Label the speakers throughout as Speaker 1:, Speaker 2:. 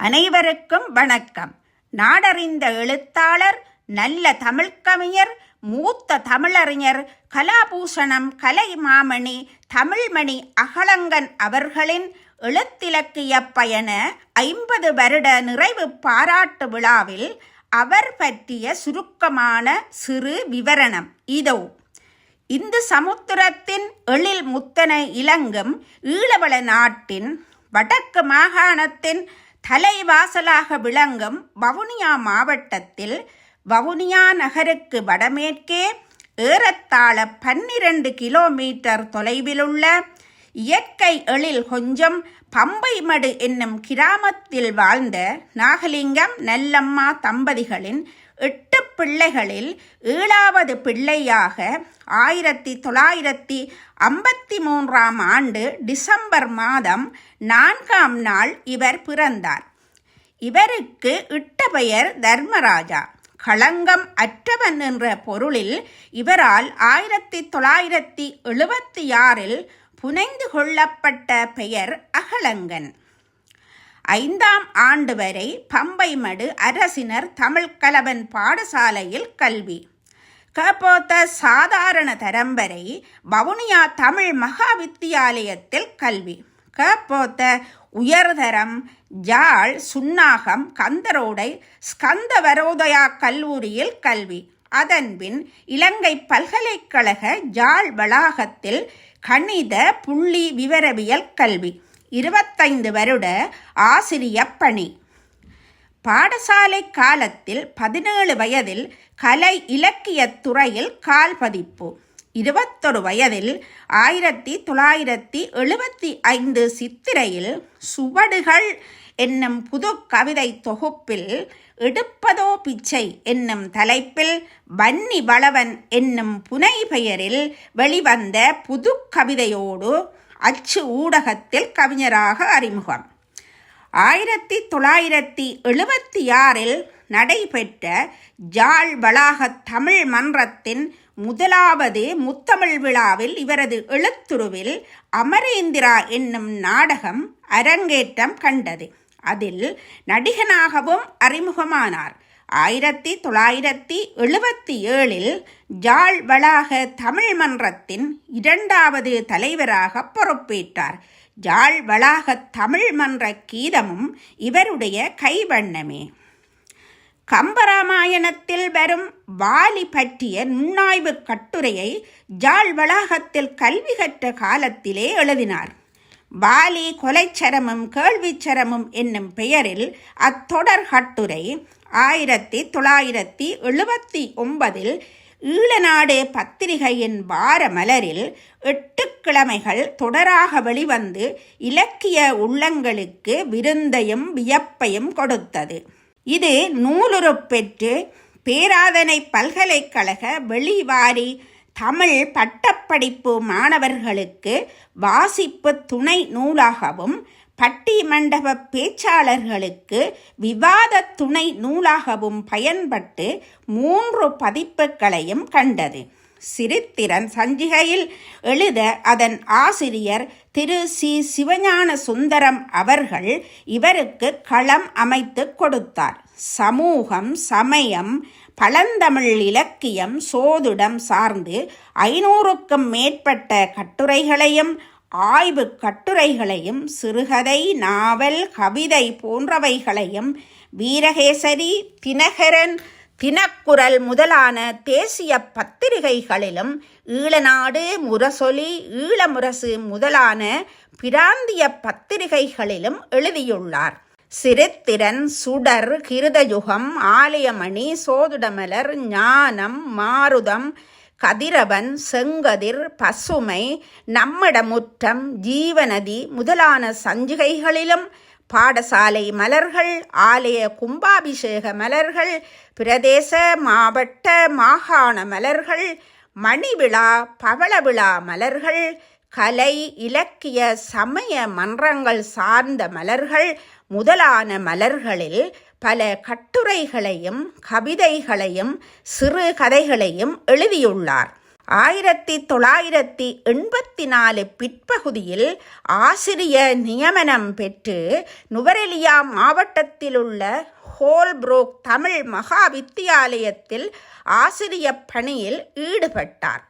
Speaker 1: அனைவருக்கும் வணக்கம். நாடறிந்த எழுத்தாளர் நல்ல தமிழ்க்கவிஞர் மூத்த தமிழறிஞர் கலாபூஷணம் கலைமாமணி தமிழ்மணி அகலங்கன் அவர்களின் எழுத்திலக்கிய பயண ஐம்பது வருட நிறைவு பாராட்டு விழாவில் அவர் பற்றிய சுருக்கமான சிறு விவரணம் இதோ. இந்து சமுத்திரத்தின் எழில் முத்தனை இலங்கும் ஈழவள நாட்டின் வடக்கு மாகாணத்தின் தலைவாசலாக விளங்கும் வவுனியா மாவட்டத்தில் வவுனியா நகருக்கு வடமேற்கே ஏறத்தாழ பன்னிரண்டு கிலோமீட்டர் தொலைவிலுள்ள இயற்கை எழில் கொஞ்சம் பம்பைமடு என்னும் கிராமத்தில் வாழ்ந்த நாகலிங்கம் நல்லம்மா தம்பதிகளின் எட்டு பிள்ளைகளில் ஏழாவது பிள்ளையாக ஆயிரத்தி தொள்ளாயிரத்தி ஐம்பத்தி மூன்றாம் ஆண்டு டிசம்பர் மாதம் நான்காம் நாள் இவர் பிறந்தார். இவருக்கு இட்ட பெயர் தர்மராஜா. களங்கம் அற்றவன் என்ற பொருளில் இவரால் ஆயிரத்தி தொள்ளாயிரத்தி எழுபத்தி ஆறில் புனைந்து கொள்ளப்பட்ட பெயர் அகலங்கன். ஐந்தாம் ஆண்டு வரை பம்பைமடு அரசினர் தமிழ் கலவன் பாடசாலையில் கல்வி. கபோத்த சாதாரண தரம் வரை வவுனியா தமிழ் மகா வித்தியாலயத்தில் கல்வி. கபோத்த உயர்தரம் ஜாழ் சுன்னாகம் கந்தரோடை ஸ்கந்தவரோதயா கல்லூரியில் கல்வி. அதன்பின் இலங்கை பல்கலைக்கழக ஜாழ் வளாகத்தில் கணித புள்ளி விவரவியல் கல்வி. இருபத்தைந்து வருட ஆசிரிய பணி. பாடசாலை காலத்தில் பதினேழு வயதில் கலை இலக்கியத் துறையில் கால் பதிப்பு. இருபத்தொரு வயதில் ஆயிரத்தி தொள்ளாயிரத்தி எழுபத்தி ஐந்து சித்திரையில் சுவடுகள் என்னும் புது கவிதை தொகுப்பில் எடுப்பதோ பிச்சை என்னும் தலைப்பில் வன்னி வளவன் என்னும் புனை பெயரில் வெளிவந்த புது கவிதையோடு அச்சு ஊடகத்தில் கவிஞராக அறிமுகம். ஆயிரத்தி தொள்ளாயிரத்தி எழுபத்தி ஆறில் நடைபெற்ற ஜாழ் வளாக தமிழ் மன்றத்தின் முதலாவது முத்தமிழ் விழாவில் இவரது எழுத்துருவில் அமரேந்திரா என்னும் நாடகம் அரங்கேற்றம் கண்டது. அதில் நடிகனாகவும் அறிமுகமானார். ஆயிரத்தி தொள்ளாயிரத்தி எழுபத்தி ஏழில் ஜாழ் வளாக தமிழ் மன்றத்தின் இரண்டாவது தலைவராக பொறுப்பேற்றார். ஜாழ் வளாக தமிழ் மன்ற கீதமும் இவருடைய கைவண்ணமே. கம்பராமாயணத்தில் வரும் வாலி பற்றிய நுண்ணாய்வு கட்டுரையை ஜாழ் வளாகத்தில் கல்வி கற்ற காலத்திலே எழுதினார். வாலி கொலைச்சரமும் கேள்விச்சரமும் என்னும் பெயரில் அத்தொடர் கட்டுரை ஆயிரத்தி தொள்ளாயிரத்தி எழுபத்தி ஒன்பதில் ஈழநாடு பத்திரிகையின் வார மலரில் எட்டு கிழமைகள் தொடராக வெளிவந்து இலக்கிய உள்ளங்களுக்கு விருந்தையும் வியப்பையும் கொடுத்தது. இது நூலுறு பெற்று பேராதனை பல்கலைக்கழக வெளிவாரி தமிழ் பட்டப்படிப்பு மாணவர்களுக்கு வாசிப்பு துணை நூலாகவும் பட்டி மண்டப பேச்சாளர்களுக்கு விவாத துணை நூலாகவும் பயன்பட்டு மூன்று பதிப்புகளையும் கண்டது. சிரித்திரன் சஞ்சிகையில் எழுத அதன் ஆசிரியர் திரு. சி. சிவஞான சுந்தரம் அவர்கள் இவருக்கு களம் அமைத்து கொடுத்தார். சமூகம் சமயம் பழந்தமிழ் இலக்கியம் சோதிடம் சார்ந்து ஐநூறுக்கும் மேற்பட்ட கட்டுரைகளையும் ஆய்வு கட்டுரைகளையும் சிறுகதை நாவல் கவிதை போன்றவைகளையும் வீரகேசரி தினகரன் தினக்குரல் முதலான தேசிய பத்திரிகைகளிலும் ஈழநாடு முரசொலி ஈழமுரசு முதலான பிராந்திய பத்திரிகைகளிலும் எழுதியுள்ளார். சிறுத்திறன் சுடர் கிருதயுகம் ஆலயமணி சோதுடமலர் ஞானம் மாருதம் கதிரவன் செங்கதிர் பசுமை நம்மிடமுற்றம் ஜீவநதி முதலான சஞ்சிகைகளிலும் பாடசாலை மலர்கள் ஆலய கும்பாபிஷேக மலர்கள் பிரதேச மாவட்ட மாகாண மலர்கள் மணிவிழா பவளவிழா மலர்கள் கலை இலக்கிய சமய மன்றங்கள் சார்ந்த மலர்கள் முதலான மலர்களில் பல கட்டுரைகளையும் கவிதைகளையும் சிறு கதைகளையும் எழுதியுள்ளார். ஆயிரத்தி தொள்ளாயிரத்தி எண்பத்தி நாலு பிற்பகுதியில் ஆசிரிய நியமனம் பெற்று நுவரெலியா மாவட்டத்திலுள்ள ஹோல்ப்ரோக் தமிழ் மகா வித்தியாலயத்தில் ஆசிரிய பணியில் ஈடுபட்டார்.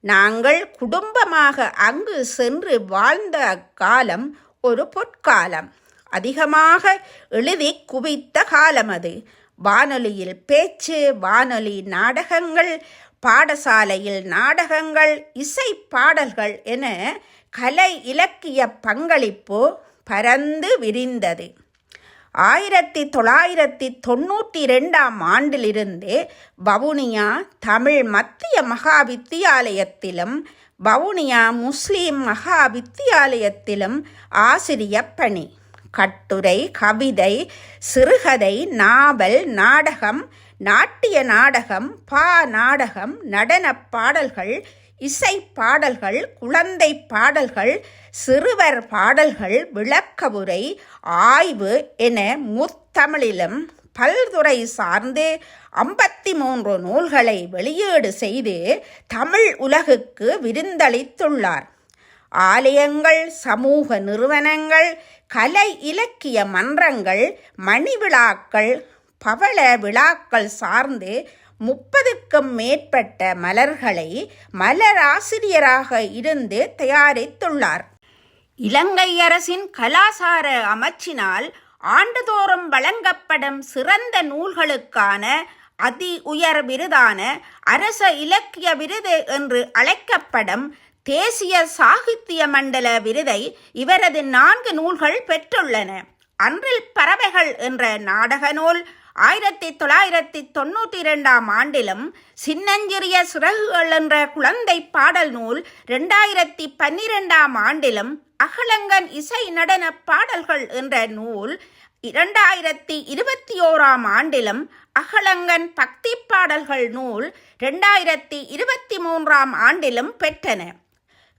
Speaker 1: நாங்கள் குடும்பமாக அங்கு சென்று வாழ்ந்த அக்காலம் ஒரு பொற்காலம். அதிகமாக எழுதி குவித்த காலம் அது வானொலியில் பேச்சு வானொலி நாடகங்கள் பாடசாலையில் நாடகங்கள் இசை பாடல்கள் என கலை இலக்கிய பங்களிப்பு பரந்து விரிந்தது. ஆயிரத்தி தொள்ளாயிரத்தி தொண்ணூற்றி ரெண்டாம் ஆண்டிலிருந்து வவுனியா தமிழ் மத்திய மகா வித்தியாலயத்திலும் வவுனியா முஸ்லீம் மகா வித்தியாலயத்திலும் ஆசிரிய பணி. கட்டுரை கவிதை சிறுகதை நாவல் நாடகம் நாட்டிய நாடகம் பா நாடகம் நடனப் பாடல்கள் இசை பாடல்கள் குழந்தை பாடல்கள் சிறுவர் பாடல்கள் விளக்கவுரை ஆய்வு என முத்தமிழிலும் பல்துறை சார்ந்து ஐம்பத்தி மூன்று நூல்களை வெளியீடு செய்து தமிழ் உலகுக்கு விருந்தளித்துள்ளார். ஆலயங்கள் சமூக நிறுவனங்கள் கலை இலக்கிய மன்றங்கள் மணி விழாக்கள் பவள விழாக்கள் சார்ந்து முப்பதுக்கும் மேற்பட்ட மலர்களை மலராசிரியராக இருந்து தயாரித்துள்ளார். இலங்கை அரசின் கலாசார அமைச்சினால் ஆண்டுதோறும் வழங்கப்படும் சிறந்த நூல்களுக்கான அதி உயர் விருதான அரச இலக்கிய விருது என்று அழைக்கப்படும் தேசிய சாகித்ய மண்டல விருதை இவரது நான்கு நூல்கள் பெற்றுள்ளன. அன்றில் பறவைகள் என்ற நாடக நூல் ஆயிரத்தி தொள்ளாயிரத்தி தொண்ணூற்றி இரண்டாம் ஆண்டிலும் சின்னஞ்சிறிய சிறகுகள் என்ற குழந்தை பாடல் நூல் ரெண்டாயிரத்தி பன்னிரெண்டாம் ஆண்டிலும் அகலங்கன் இசை நடன பாடல்கள் என்ற நூல் இரண்டாயிரத்தி இருபத்தி ஓராம் ஆண்டிலும் அகலங்கன் பக்தி பாடல்கள் நூல் ரெண்டாயிரத்தி இருபத்தி மூன்றாம் ஆண்டிலும் பெற்றன.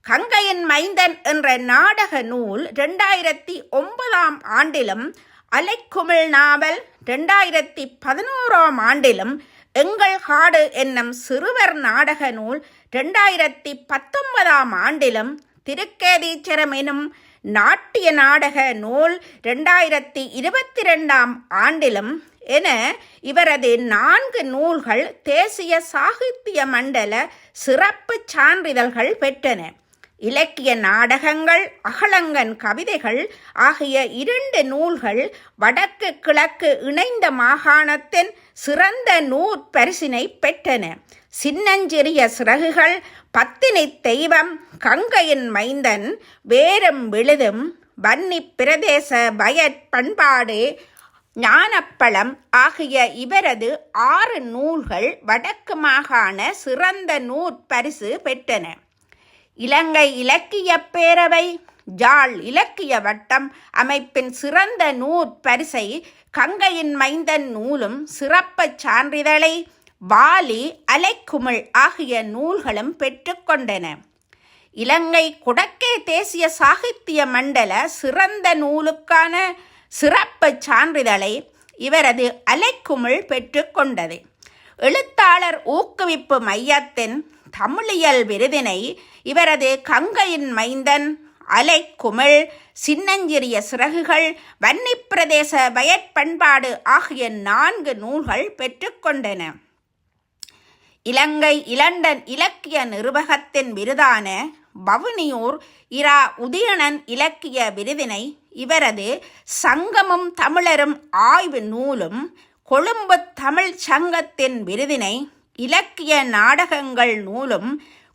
Speaker 1: கங்கையின் மைந்தன் என்ற நாடக நூல் ரெண்டாயிரத்தி ஒன்பதாம் ஆண்டிலும் அலைக்குமிழ் நாவல் ரெண்டாயிரத்தி பதினோராம் ஆண்டிலும் எங்கள் காடு என்னும் சிறுவர் நாடக நூல் ரெண்டாயிரத்தி பத்தொன்பதாம் ஆண்டிலும் திருக்கேதீச்சரம் எனும் நாட்டிய நாடக நூல் ரெண்டாயிரத்தி இருபத்தி ரெண்டாம் ஆண்டிலும் என இவரது நான்கு நூல்கள் தேசிய சாகித்ய மண்டல சிறப்பு சான்றிதழ்கள் பெற்றன. இலக்கிய நாடகங்கள் அகலங்கன் கவிதைகள் ஆகிய இரண்டு நூல்கள் வடக்கு கிழக்கு இணைந்த மாகாணத்தின் சிறந்த நூற்பரிசினை பெற்றன. சின்னஞ்சிறிய சிறகுகள் பத்தினி தெய்வம் கங்கையின் மைந்தன் வேரும் விழுதும் வன்னி பிரதேச பயற் பண்பாடு ஞானப்பழம் ஆகிய இவரது ஆறு நூல்கள் வடக்கு மாகாண சிறந்த நூற்பரிசு பெற்றன. இலங்கை இலக்கிய பேரவை ஜாழ் இலக்கிய வட்டம் அமைப்பின் சிறந்த நூற்பரிசை கங்கையின் மைந்தன் நூலும் சிறப்பச் சான்றிதழை வாலி அலைக்குமிழ் ஆகிய நூல்களும் பெற்றுக்கொண்டன இலங்கை குடக்கே தேசிய சாகித்ய மண்டல சிறந்த நூலுக்கான சிறப்பு சான்றிதழை இவரது அலைக்குமிழ் பெற்றுக்கொண்டது எழுத்தாளர் ஊக்குவிப்பு மையத்தின் தமிழியல் விருதினை இவரது கங்கையின் மைந்தன் அலைக்குமிழ் சின்னஞ்சிறிய சிறகுகள் வன்னிப்பிரதேச வயற்பண்பாடு ஆகிய நான்கு நூல்கள் பெற்றுக்கொண்டன இலங்கை இலண்டன் இலக்கிய நிருபகத்தின் விருதான வவுனியூர் இரா உதயணன் இலக்கிய விருதினை இவரது சங்கமும் தமிழரும் ஆய்வு நூலும் கொழும்பு தமிழ் சங்கத்தின் விருதினை இலக்கிய நாடகங்கள் நூலும்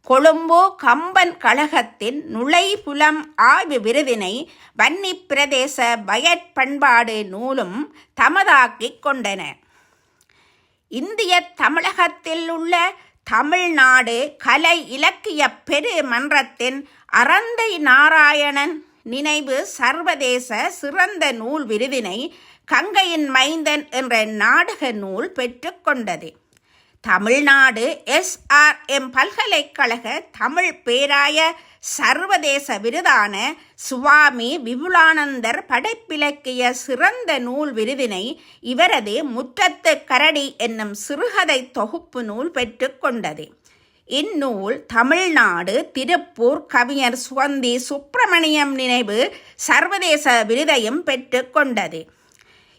Speaker 1: கொழும்போ கம்பன் கழகத்தின் நுழைபுலம் ஆய்வு விருதினை வன்னி பிரதேச பயற்பண்பாடு நூலும் தமதாக்கிக் கொண்டன. இந்திய தமிழகத்தில் உள்ள தமிழ்நாடு கலை இலக்கிய பெரு மன்றத்தின் அறந்தை நாராயணன் நினைவு சர்வதேச சிறந்த நூல் விருதினை கங்கையின் மைந்தன் என்ற நாடக நூல் பெற்றுக்கொண்டது தமிழ்நாடு எஸ்ஆர்எம் பல்கலைக்கழக தமிழ் பேராய சர்வதேச விருதான சுவாமி விபுலானந்தர் படைப்பிலக்கிய சிறந்த நூல் விருதினை இவரது முற்றத்து கரடி என்னும் சிறுகதை தொகுப்பு நூல் பெற்றுக்கொண்டது இந்நூல் தமிழ்நாடு திருப்பூர் கவிஞர் சுவந்தி சுப்பிரமணியம் நினைவு சர்வதேச விருதையும் பெற்றுக்கொண்டது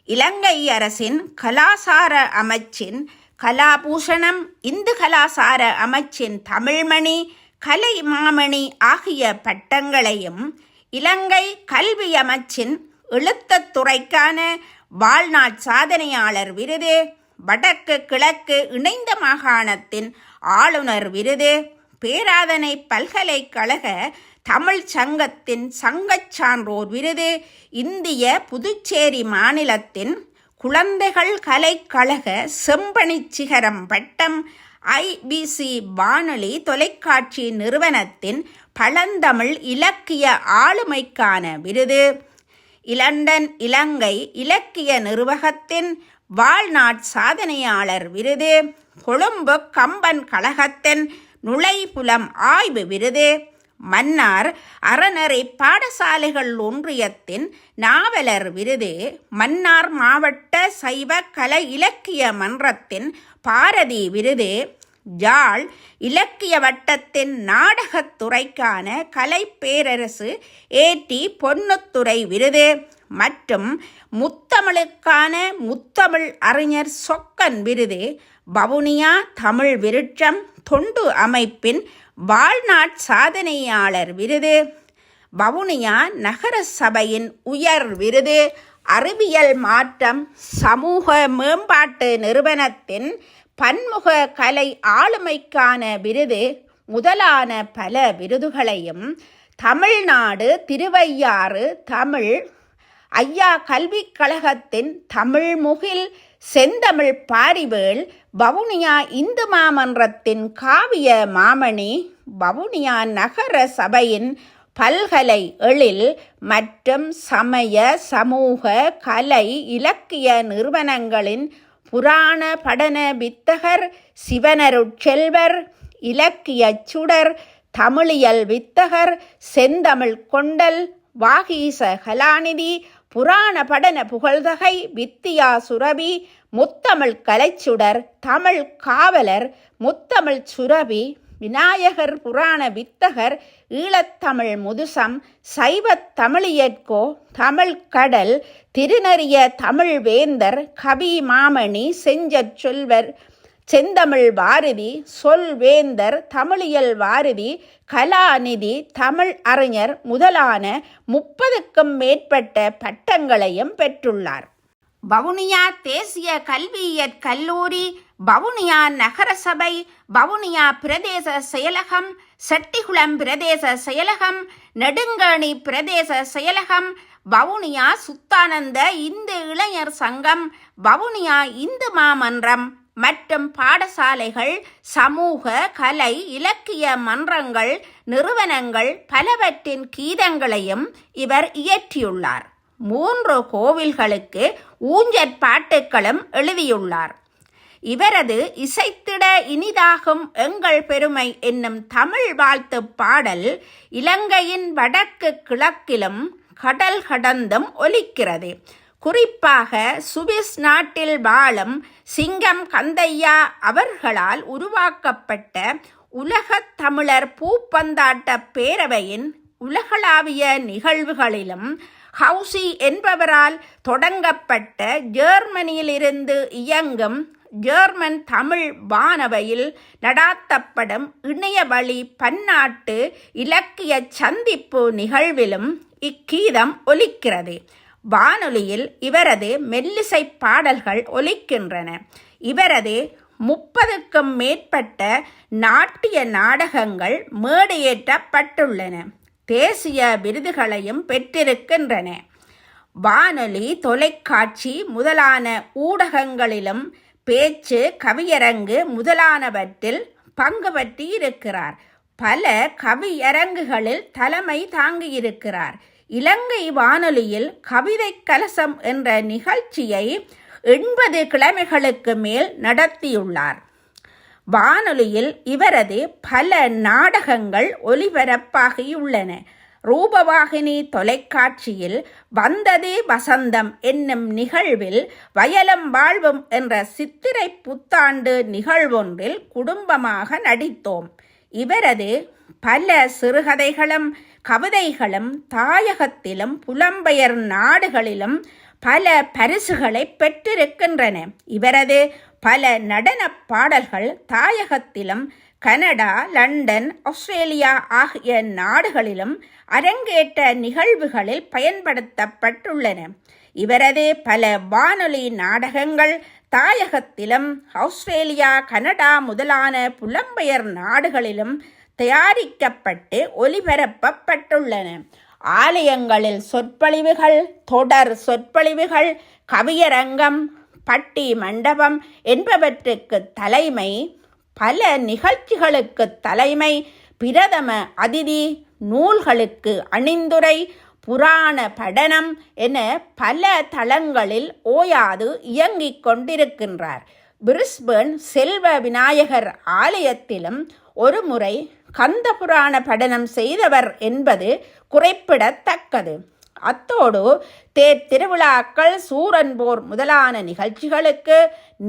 Speaker 1: இலங்கை அரசின் கலாசார அமைச்சின் கலாபூஷணம் இந்து கலாசார அமைச்சின் தமிழ்மணி கலை மாமணி ஆகிய பட்டங்களையும் இலங்கை கல்வி அமைச்சின் எழுத்தத்துறைக்கான வாழ்நாள் சாதனையாளர் விருது வடக்கு கிழக்கு இணைந்த மாகாணத்தின் ஆளுநர் விருது பேராதனை பல்கலைக்கழக தமிழ் சங்கத்தின் சங்கச் சான்றோர் விருது இந்திய புதுச்சேரி மாநிலத்தின் குழந்தைகள் கலைக்கழக செம்பணி சிகரம் பட்டம் ஐபிசி வானொலி தொலைக்காட்சி நிறுவனத்தின் பழந்தமிழ் இலக்கிய ஆளுமைக்கான விருது. இலண்டன் இலங்கை இலக்கிய நிர்வாகத்தின் வாழ்நாட் சாதனையாளர் விருது. கொழும்பு கம்பன் கழகத்தின் நுழைபுலம் ஆய்வு விருது. மன்னார் அறநெறி பாடசாலைகள் ஒன்றியத்தின் நாவலர் விருது மன்னார் மாவட்ட சைவ கலை இலக்கிய மன்றத்தின் பாரதி விருது. ஜாழ் இலக்கிய வட்டத்தின் நாடகத்துறைக்கான கலைப்பேரரசு கலை பேரரசு ஏடி பொன்னுத்துறை விருது. மற்றும் முத்தமிழுக்கான முத்தமிழ் அறிஞர் சொக்கன் விருது. வவுனியா தமிழ் விருட்சம் தொண்டு அமைப்பின் வாழ்நாட் சாதனையாளர் விருது. வவுனியா நகர சபையின் உயர் விருது. அறிவியல் மாற்றம் சமூக மேம்பாட்டு நிறுவனத்தின் பன்முக கலை ஆளுமைக்கான விருது. முதலான பல விருதுகளையும் தமிழ்நாடு திருவையாறு தமிழ் ஐயா கல்விக் கழகத்தின் தமிழ்முகில் செந்தமிழ் பாரிவேள் வவுனியா இந்து மாமன்றத்தின் காவிய மாமணி வவுனியா நகர சபையின் பல்கலை எழில் மற்றும் சமய சமூக கலை இலக்கிய நிறுவனங்களின் புராண படன வித்தகர் சிவனருட்செல்வர் இலக்கிய சுடர் தமிழியல் வித்தகர் செந்தமிழ் கொண்டல் வாகீச கலாநிதி புராண படன புகழ்தகை வித்தியா சுரபி முத்தமிழ் கலைச்சுடர் தமிழ் காவலர் முத்தமிழ் சுரபி விநாயகர் புராண வித்தகர் ஈழத்தமிழ் முதுசம் சைவத் தமிழியற்கோ தமிழ் கடல் திருநறிய தமிழ் வேந்தர் கவி மாமணி செஞ்சற் சொல்வர் செந்தமிழ் பாரதி சொல்வேந்தர் தமிழியல் வாரதி கலாநிதி தமிழ் அறிஞர் முதலான முப்பதுக்கும் மேற்பட்ட பட்டங்களையும் பெற்றுள்ளார். வவுனியா தேசிய கல்வியியற் கல்லூரி வவுனியா நகரசபை வவுனியா பிரதேச செயலகம் செட்டிகுளம் பிரதேச செயலகம் நெடுங்கணி பிரதேச செயலகம் வவுனியா சுத்தானந்த இந்து இளைஞர் சங்கம் வவுனியா இந்து மாமன்றம் மற்றும் பாடசாலைகள் சமூக கலை இலக்கிய மன்றங்கள் நிறுவனங்கள் பலவற்றின் கீதங்களையும் இவர் இயற்றியுள்ளார். மூன்று கோவில்களுக்கு ஊஞ்சற் பாட்டுக்களும் எழுதியுள்ளார். இவரது இசைத்திட இனிதாகும் எங்கள் பெருமை என்னும் தமிழ் வாழ்த்து பாடல் இலங்கையின் வடக்கு கிழக்கிலும் கடல் கடந்தும் ஒலிக்கிறது. குறிப்பாக சுவிஸ் நாட்டில் வாழும் சிங்கம் கந்தையா அவர்களால் உருவாக்கப்பட்ட உலகத் தமிழர் பூப்பந்தாட்ட பேரவையின் உலகளாவிய நிகழ்வுகளிலும் ஹவுசி என்பவரால் தொடங்கப்பட்ட ஜெர்மனியிலிருந்து இயங்கும் ஜெர்மன் தமிழ் வானவையில் நடாத்தப்படும் இணையவழி பன்னாட்டு இலக்கிய சந்திப்பு நிகழ்விலும் இக்கீதம் ஒலிக்கிறது. வானொலியில் இவரது மெல்லிசை பாடல்கள் ஒலிக்கின்றன. இவரது முப்பதுக்கும் மேற்பட்ட நாட்டிய நாடகங்கள் மேடையேற்றப்பட்டுள்ளன. தேசிய விருதுகளையும் பெற்றிருக்கின்றன. வானொலி தொலைக்காட்சி முதலான ஊடகங்களிலும் பேச்சு கவியரங்கு முதலானவற்றில் பங்கு பற்றியிருக்கிறார் பல கவியரங்குகளில் தலைமை தாங்கியிருக்கிறார். இலங்கை வானொலியில் கவிதை கலசம் என்ற நிகழ்ச்சியை எண்பது கிழமைகளுக்கு மேல் நடத்தியுள்ளார். வானொலியில் இவரது பல நாடகங்கள் ஒலிபரப்பாகியுள்ளன. ரூபவாகினி தொலைக்காட்சியில் வந்ததே வசந்தம் என்னும் நிகழ்வில் வயலம் வாழ்வும் என்ற சித்திரை புத்தாண்டு நிகழ்வொன்றில் குடும்பமாக நடித்தோம். இவரது பல சிறுகதைகளும் கவிதைகளும் தாயகத்திலும் புலம்பெயர் நாடுகளிலும் பல பரிசுகளை பெற்றிருக்கின்றன. இவரது பல நடனப் பாடல்கள் தாயகத்திலும் கனடா லண்டன் ஆஸ்திரேலியா ஆகிய நாடுகளிலும் அரங்கேற்ற நிகழ்வுகளில் பயன்படுத்தப்பட்டுள்ளன. இவரது பல வானொலி நாடகங்கள் தாயகத்திலும் ஆஸ்திரேலியா கனடா முதலான புலம்பெயர் நாடுகளிலும் தயாரிக்கப்பட்டு ஒலிபரப்பப்பட்டுள்ளன ஆலயங்களில் சொற்பொழிவுகள் தொடர் சொற்பொழிவுகள் கவியரங்கம் பட்டி மண்டபம் என்பவற்றுக்கு தலைமை பல நிகழ்ச்சிகளுக்கு தலைமை பிரதம அதிதி நூல்களுக்கு அணிந்துரை புராண படனம் என பல தளங்களில் ஓயாது இயங்கிக் கொண்டிருக்கின்றார். பிரிஸ்பர்ன் செல்வ விநாயகர் ஆலயத்திலும் ஒரு முறை கந்த புராண படனம் செய்தவர் என்பது குறிப்பிடத்தக்கது. அத்தோடு தேர் திருவிழாக்கள் சூரன்போர் முதலான நிகழ்ச்சிகளுக்கு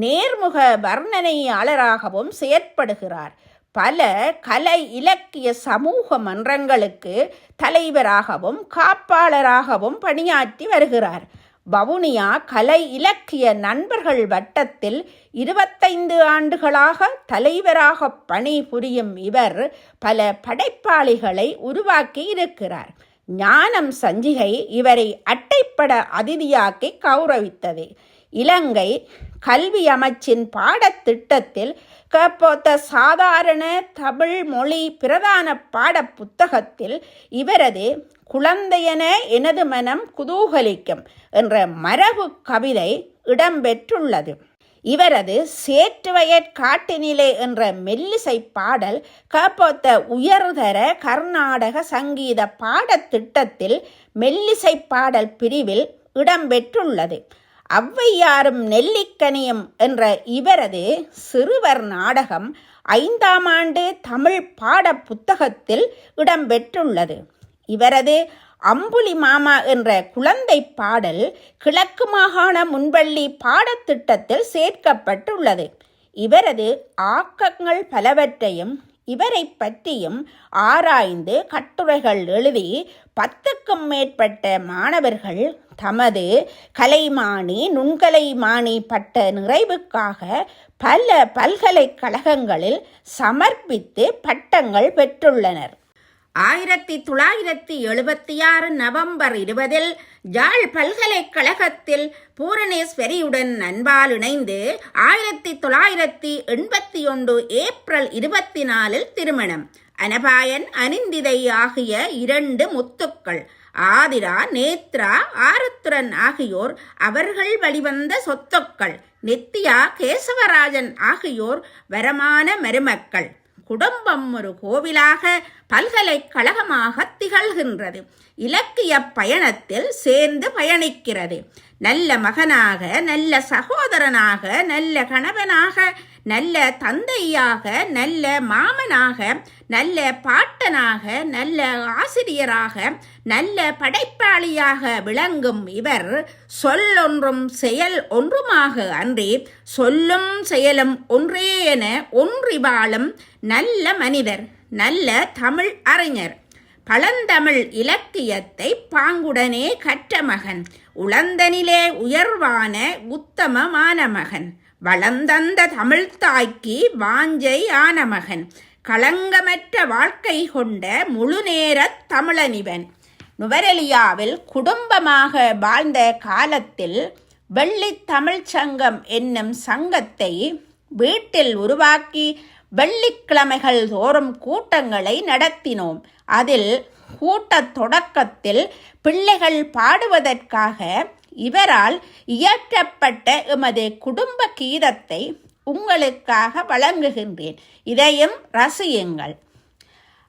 Speaker 1: நேர்முக வர்ணனையாளராகவும் செயற்படுகிறார். பல கலை இலக்கிய சமூக மன்றங்களுக்கு தலைவராகவும் காப்பாளராகவும் பணியாற்றி வருகிறார். வவுனியா கலை இலக்கிய நண்பர்கள் வட்டத்தில் இருபத்தைந்து ஆண்டுகளாக தலைவராக பணிபுரியும் இவர் பல படைப்பாளிகளை உருவாக்கி இருக்கிறார். ஞானம் சஞ்சிகை இவரை அட்டைப்பட அதிதியாக்கி கௌரவித்தது. இலங்கை கல்வி அமைச்சின் பாடத்திட்டத்தில் கப்போத்த சாதாரண தமிழ் மொழி பிரதான பாட புத்தகத்தில் இவரது குழந்தையன எனது மனம் குதூகலிக்கும் என்ற மரபு கவிதை இடம்பெற்றுள்ளது. இவரது சேற்றுவயற் காட்டினிலே என்ற மெல்லிசை பாடல் கப்போத்த உயர்தர கர்நாடக சங்கீத பாடத்திட்டத்தில் மெல்லிசை பாடல் பிரிவில் இடம்பெற்றுள்ளது. ஔவையாரும் நெல்லிக்கனியும் என்ற இவரது சிறுவர் நாடகம் ஐந்தாம் ஆண்டு தமிழ் பாட புத்தகத்தில் இடம்பெற்றுள்ளது இவரது அம்புலி மாமா என்ற குழந்தை பாடல் கிழக்கு மாகாண முன்பள்ளி பாடத்திட்டத்தில் சேர்க்கப்பட்டுள்ளது. இவரது ஆக்கங்கள் பலவற்றையும் இவரை பற்றியும் ஆராய்ந்து கட்டுரைகள் எழுதி பத்துக்கும் மேற்பட்ட மாணவர்கள் தமது கலைமானி நுண்கலைமானி பட்ட நிறைவுக்காக பல பல்கலைக்கழகங்களில் சமர்ப்பித்து பட்டங்கள் பெற்றுள்ளனர். ஆயிரத்தி தொள்ளாயிரத்தி எழுபத்தி ஆறு நவம்பர் இருபதில் ஜாழ் பல்கலைக்கழகத்தில் பூரணேஸ்வரியுடன் நண்பால் இணைந்து ஆயிரத்தி தொள்ளாயிரத்தி எண்பத்தி ஒன்று ஏப்ரல் இருபத்தி நாலில் திருமணம். அனபாயன் அனிந்திதை ஆகிய இரண்டு முத்துக்கள் ஆதிரா நேத்ரா ஆருத்ரன் ஆகியோர் அவர்கள் வழிவந்த சொத்துக்கள் நித்யா கேசவராஜன் ஆகியோர் வரமான மருமக்கள். குடும்பம் ஒரு கோவிலாக பல்கலைக்கழகமாக திகழ்கின்றது. இலக்கிய பயணத்தில் சேர்ந்து பயணிக்கிறது. நல்ல மகனாக நல்ல சகோதரனாக நல்ல கணவனாக நல்ல தந்தையாக நல்ல மாமனாக நல்ல பாட்டனாக நல்ல ஆசிரியராக நல்ல படைப்பாளியாக விளங்கும் இவர் சொல்லொன்றும் செயல் ஒன்றுமாக அன்றி சொல்லும் செயலும் ஒன்றே என ஒன்றி வாழும் நல்ல மனிதர் நல்ல தமிழ் அறிஞர். பழந்தமிழ் இலக்கியத்தை பாங்குடனே கற்ற மகன் உளந்தனிலே உயர்வான உத்தமமான மகன் வளந்தந்த தமிழ்த்தாய்க்கு வாஞ்சை ஆன மகன் களங்கமற்ற வாழ்க்கை கொண்ட முழுநேரத் தமிழனிவன். நுவரெலியாவில் குடும்பமாக வாழ்ந்த காலத்தில் வெள்ளி சங்கம் என்னும் சங்கத்தை வீட்டில் உருவாக்கி வெள்ளிக்கிழமைகள் தோறும் கூட்டங்களை நடத்தினோம். அதில் கூட்டத் தொடக்கத்தில் பிள்ளைகள் பாடுவதற்காக இவரால் இயற்றப்பட்ட எமது குடும்ப கீதத்தை உங்களுக்காக வழங்குகின்றேன். இதையும் ரசியுங்கள்.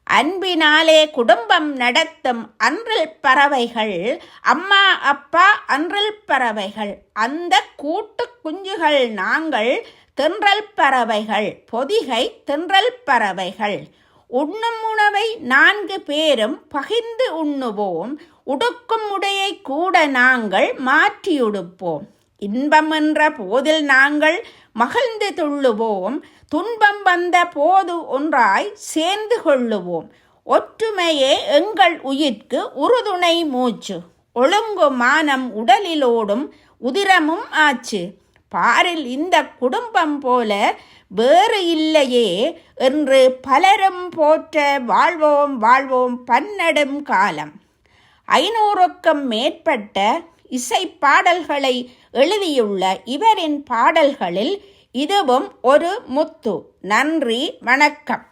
Speaker 1: அன்பினாலே குடும்பம் நடத்தும் அன்றில் பறவைகள் அம்மா அப்பா அன்றில் பறவைகள் அந்த கூட்டு குஞ்சுகள் நாங்கள் தென்றல் பறவைகள் பொதிகை தென்றல் பறவைகள். உண்ணும் உணவை நான்கு பேரும் பகிர்ந்து உண்ணுவோம். உடுக்கும் உடையை கூட நாங்கள் மாற்றியுடுப்போம் இன்பம் என்ற போதில் நாங்கள் மகிழ்ந்து துள்ளுவோம். துன்பம் வந்த போது ஒன்றாய் சேர்ந்து கொள்ளுவோம். ஒற்றுமையே எங்கள் உயிர்க்கு உறுதுணை மூச்சு. ஒழுங்கு மானம் உடலிலோடும் உதிரமும் ஆச்சு. பாரில் இந்த குடும்பம் போல வேறு இல்லையே என்று பலரும் போற்ற வாழ்வோம் வாழ்வோம் பன்னெடும் காலம். ஐநூறுக்கும் மேற்பட்ட இசை பாடல்களை எழுதியுள்ள இவரின் பாடல்களில் இதுவும் ஒரு முத்து. நன்றி வணக்கம்.